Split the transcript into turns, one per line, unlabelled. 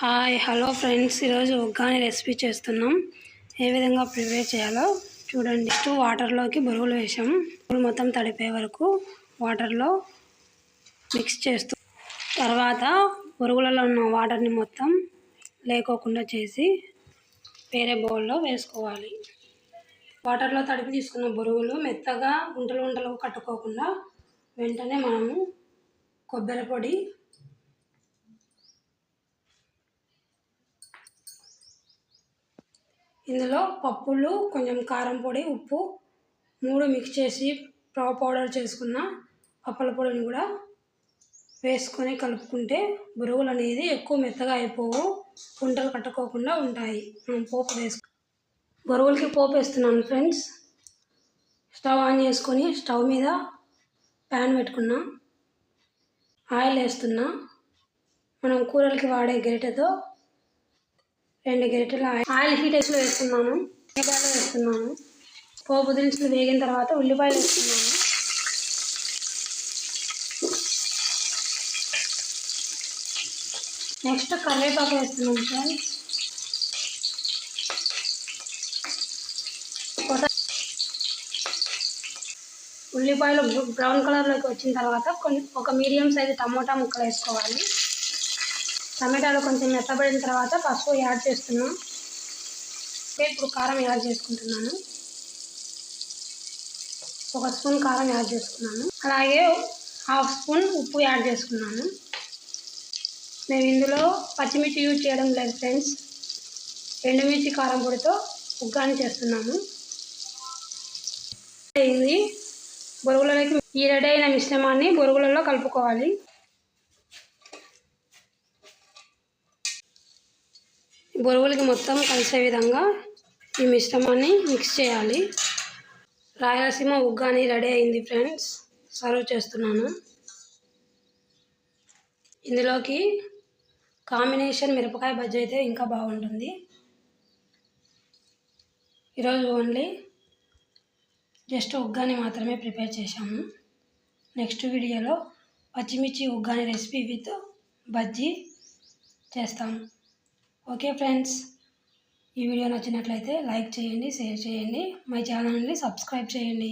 Hi hello friends. ఈరోజు uggani recipe చేస్తున్నాం. ఏ విధంగా ప్రిపేర్ చేయాలో చూడండి. టూ వాటర్లోకి బొరుగులు వేసాం. బొరుగులు మొత్తం తడిపే వరకు వాటర్లో మిక్స్ చేస్తూ తర్వాత బొరుగులలో ఉన్న వాటర్ని మొత్తం లేకోకుండా చేసి వేరే బౌల్లో వేసుకోవాలి. వాటర్లో తడిపి తీసుకున్న బొరుగులు మెత్తగా గుంటలు గుంటలు కట్టుకోకుండా వెంటనే మనము కొబ్బరి పొడి ఇందులో పప్పులు కొంచెం కారం పొడి ఉప్పు మూడు మిక్స్ చేసి రవ్వ పౌడర్ చేసుకున్న పప్పుల పొడిని కూడా వేసుకొని కలుపుకుంటే బురుగులు అనేది ఎక్కువ మెత్తగా అయిపోవు కుంటలు కట్టుకోకుండా ఉంటాయి. మనం పోపు వేసుకు బొరుగులకి పోపు వేస్తున్నాను ఫ్రెండ్స్. స్టవ్ ఆన్ చేసుకొని స్టవ్ మీద ప్యాన్ పెట్టుకున్నా ఆయిల్ వేస్తున్నా. మనం కూరలకి వాడే గరిటెతో రెండు గరిటెలు ఆయిల్ ఆయిల్ హీట్ వేసి వేస్తున్నాను ఉల్లిపాయలు వేస్తున్నాను పోపు దినుసులు వేగిన తర్వాత ఉల్లిపాయలు వేస్తున్నాను నెక్స్ట్ కరివేపాకు వేస్తున్నాను సార్. కొత్త ఉల్లిపాయలు బ్రౌన్ కలర్లోకి వచ్చిన తర్వాత కొన్ని ఒక మీడియం సైజు టమోటా ముక్కలు వేసుకోవాలి. టమాటాలు కొంచెం మెత్తబడిన తర్వాత పసుపు యాడ్ చేస్తున్నాం. ఇప్పుడు కారం యాడ్ చేసుకుంటున్నాను. ఒక స్పూన్ కారం యాడ్ చేసుకున్నాను. అలాగే హాఫ్ స్పూన్ ఉప్పు యాడ్ చేసుకున్నాను. మేము ఇందులో పచ్చిమిర్చి యూజ్ చేయడం లేదు ఫ్రెండ్స్. ఎండుమిర్చి కారం పొడితో ఉగ్గాని చేస్తున్నాము అయింది. బొరుగులలోకి ఈ రెడీ అయిన మిశ్రమాన్ని బొరుగులలో కలుపుకోవాలి. బొరుగులకి మొత్తం కలిసే విధంగా ఈ మిశ్రమాన్ని మిక్స్ చేయాలి. రాయలసీమ ఉగ్గాని రెడీ అయింది ఫ్రెండ్స్. సర్వ్ చేస్తున్నాను. ఇందులోకి కాంబినేషన్ మిరపకాయ బజ్జీ అయితే ఇంకా బాగుంటుంది. ఈరోజు ఓన్లీ జస్ట్ ఉగ్గాని మాత్రమే ప్రిపేర్ చేశాము. నెక్స్ట్ వీడియోలో పచ్చిమిర్చి ఉగ్గాని రెసిపీ విత్ బజ్జీ చేస్తాము ఓకే ఫ్రెండ్స్ ఈ వీడియో నచ్చినట్లయితే లైక్ చేయండి షేర్ చేయండి మై ఛానల్ని సబ్స్క్రైబ్ చేయండి.